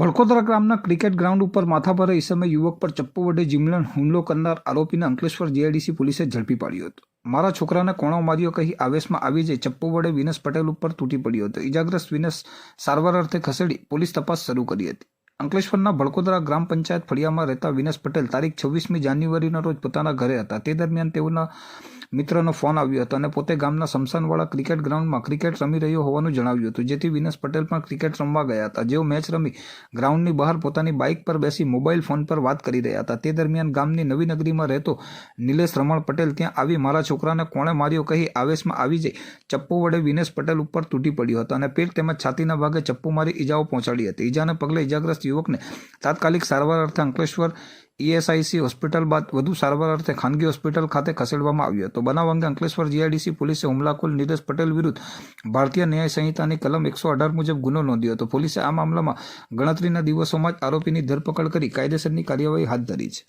Bhadkodara ગ્રામના cricket ground ઉપર માથાભારે ઈસમે યુવક પર ચપ્પુ વડે જીમલન હુમલો કરનાર આરોપીને અંકલેશ્વર જીઆઈડીસી પોલીસે ઝડપી પાડ્યો હતો. મારા છોકરાને કોણો માર્યો કહી આવેશમાં આવી જઈ ચપ્પુ વડે વિનેશ પટેલ ઉપર તૂટી પડ્યો હતો. ઇજાગ્રસ્ત વિનસ સારવાર અર્થે ખસેડી પોલીસ તપાસ શરૂ કરી હતી. અંકલેશ્વરના ભડકોદરા ગ્રામ પંચાયત ફળિયામાં રહેતા વિનસ પટેલ તારીખ છવ્વીસમી જાન્યુઆરીના રોજ પોતાના ઘરે હતા. તે દરમિયાન તેઓના મિત્રનો ફોન આવ્યો હતો અને પોતે ગામના સમસાનવાળા ક્રિકેટ ગ્રાઉન્ડમાં ક્રિકેટ રમી રહ્યો હોવાનું જણાવ્યું હતું, જેથી વિનેશ પટેલ પણ ક્રિકેટ રમવા ગયા હતા. જેઓ મેચ રમી ગ્રાઉન્ડની બહાર પોતાની બાઇક પર બેસી મોબાઈલ ફોન પર વાત કરી રહ્યા હતા. તે દરમિયાન ગામની નવી નગરીમાં રહેતો નિલેશ રમણ પટેલ ત્યાં આવી મારા છોકરાને કોણે માર્યો કહી આવેશમાં આવી જઈ ચપ્પુ વડે વિનેશ પટેલ ઉપર તૂટી પડ્યો હતો અને પેટ તેમજ છાતીના ભાગે ચપ્પુ મારી ઈજાઓ પહોંચાડી હતી. ઈજાને પગલે ઈજાગ્રસ્ત યુવકને તાત્કાલિક સારવાર અર્થે અંકલેશ્વર ઈએસઆઈસી હોસ્પિટલ બાદ વધુ સારવાર અર્થે ખાનગી હોસ્પિટલ ખાતે ખસેડવામાં આવ્યો હતો. બનાવ અંગે અંકલેશ્વર જીઆઈડીસી પોલીસે હુમલાખોર નીરજ પટેલ વિરુદ્ધ ભારતીય ન્યાય સંહિતાની કલમ એકસો અઢાર મુજબ ગુનો નોંધ્યો હતો. પોલીસે આ મામલામાં ગણતરીના દિવસોમાં જ આરોપીની ધરપકડ કરી કાયદેસરની કાર્યવાહી હાથ ધરી છે.